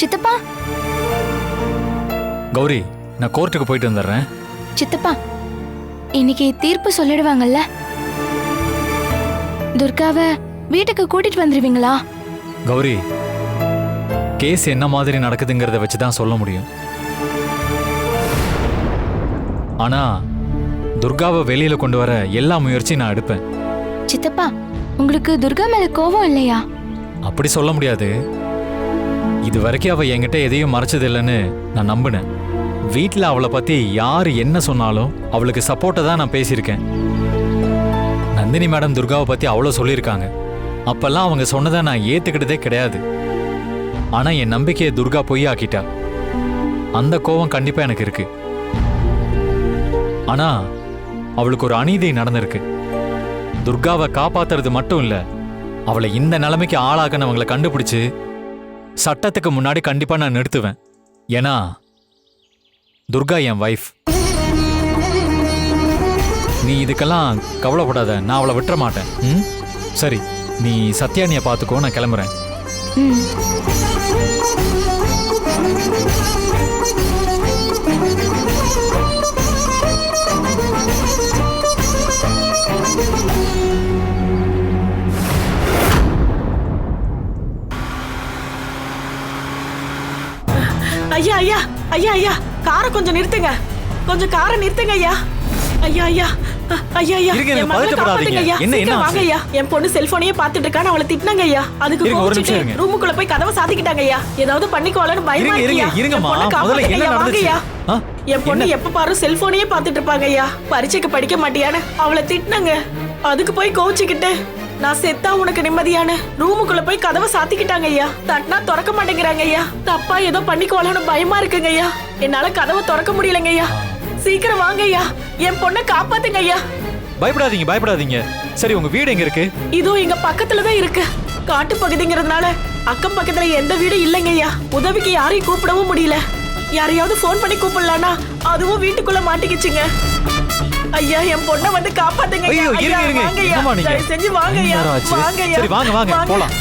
சித்தப்பா? கௌரி நான் கோர்ட்டுக்கு போயிட்டு வந்துடுறேன். சித்தப்பா இன்னைக்கு தீர்ப்பு சொல்லிடுவாங்கல்ல? துர்காவை வீட்டுக்கு கூட்டிட்டு வந்துருவீங்களா? கௌரி கேஸ் என்ன மாதிரி நடக்குதுங்கிறத வச்சு தான் சொல்ல முடியும். ஆனா துர்காவை வெளியில கொண்டு வர எல்லா முயற்சியும் நான் எடுப்பேன். சித்தப்பா உங்களுக்கு துர்கா மேல கோவம் இல்லையா? அப்படி சொல்ல முடியாது. இது வரைக்கும் அவள் என்கிட்ட எதையும் மறைச்சது இல்லைன்னு நான் நம்பினேன். வீட்டில் அவளை பற்றி யார் என்ன சொன்னாலும் அவளுக்கு சப்போர்ட்டை தான் நான் பேசியிருக்கேன். நந்தினி மேடம் துர்காவை பற்றி அவ்வளோ சொல்லியிருக்காங்க. அப்போல்லாம் அவங்க சொன்னதை நான் ஏற்றுக்கிட்டதே கிடையாது. ஆனால் என் நம்பிக்கையை துர்கா பொய் ஆக்கிட்டா அந்த கோவம் கண்டிப்பாக எனக்கு இருக்கு. ஆனா அவளுக்கு ஒரு அநீதி நடந்திருக்கு. துர்காவை காப்பாத்துறது மட்டும் இல்லை அவளை இந்த நிலைமைக்கு ஆளாக்கனவங்களை கண்டுபிடிச்சு சட்டத்துக்கு முன்னாடி கண்டிப்பா நான் நிறுத்துவேன். ஏன்னா துர்கா என் வைஃப் நீ இதுக்கெல்லாம் கவலைப்படாத நான் அவளை விட்டுற மாட்டேன். ம்? சரி நீ சத்யானியை பார்த்துக்கோ நான் கிளம்புறேன். ஐயா ஐயா ஐயா ஐயா காரை கொஞ்சம் நிறுத்துங்க. கொஞ்சம் காரை நிறுத்துங்க ஐயா. ஐயா ஐயா என் மகளை. காப்பாத்துங்க ஐயா. என்ன, என்ன சீக்கிரம் ஆச்சு? வாங்க ஐயா. என் பொண்ணு செல்போனையே பார்த்துட்டு இருக்கான்னு அவளை திட்டினாங்க ஐயா. அதுக்கு கோவிச்சுட்டு. ரூமுக்குள்ள போய் கதவை சாத்திக்கிட்டாங்க ஐயா. ஏதாவது பண்ணிக்கோலன்னு பயமா இருக்கியா என் பொண்ணை முதல்ல காப்பாத்துங்க என்ன ஐயா, வாங்க நடந்துச்சு? ஐயா. ஆ? என் பொண்ணு என்ன? எப்ப பாரு செல்போனையே பார்த்துட்டு இருப்பாங்க ஐயா. பரீட்சைக்கு படிக்க மாட்டியான்னு அவளை திட்டினாங்க. அதுக்கு போய் கோவிச்சுக்கிட்டு நான் செத்தா உனக்கு நிம்மதியான ரூமுக்குள்ள போய் கதவை சாத்திக்கிட்டாங்க ஐயா. தட்டினா திறக்க மாட்டேங்கிறாங்க ஐயா. தப்பா ஏதோ பண்ணிக்கோலன்னு பயமா இருக்குங்க ஐயா. என்னால கதவை திறக்க முடியலங்க ஐயா. சீக்கிரம் வாங்க ஐயா. என் பொண்ணை காப்பாத்துங்க ஐயா. பயப்படாதீங்க பயப்படாதீங்க. சரி உங்க வீடு எங்க இருக்கு? இதோ எங்க பக்கத்துல தான் இருக்கு. காட்டு பகுதிங்கிறதுனால அக்கம் பக்கத்துல எந்த வீடும் இல்லைங்க ஐயா. உதவிக்கு யாரையும் கூப்பிடவும் முடியல. யாரையாவது ஃபோன் பண்ணி கூப்பிடலானா அதுவும் வீட்டுக்குள்ள மாட்டிக்கிச்சுங்க. ஐயா என் பொண்ணை வந்து காப்பாத்துங்க ஐயா. இருங்க இருங்க. செஞ்சு வாங்க ஐயா? வாங்க ஐயா வாங்க வாங்க. போலாம்.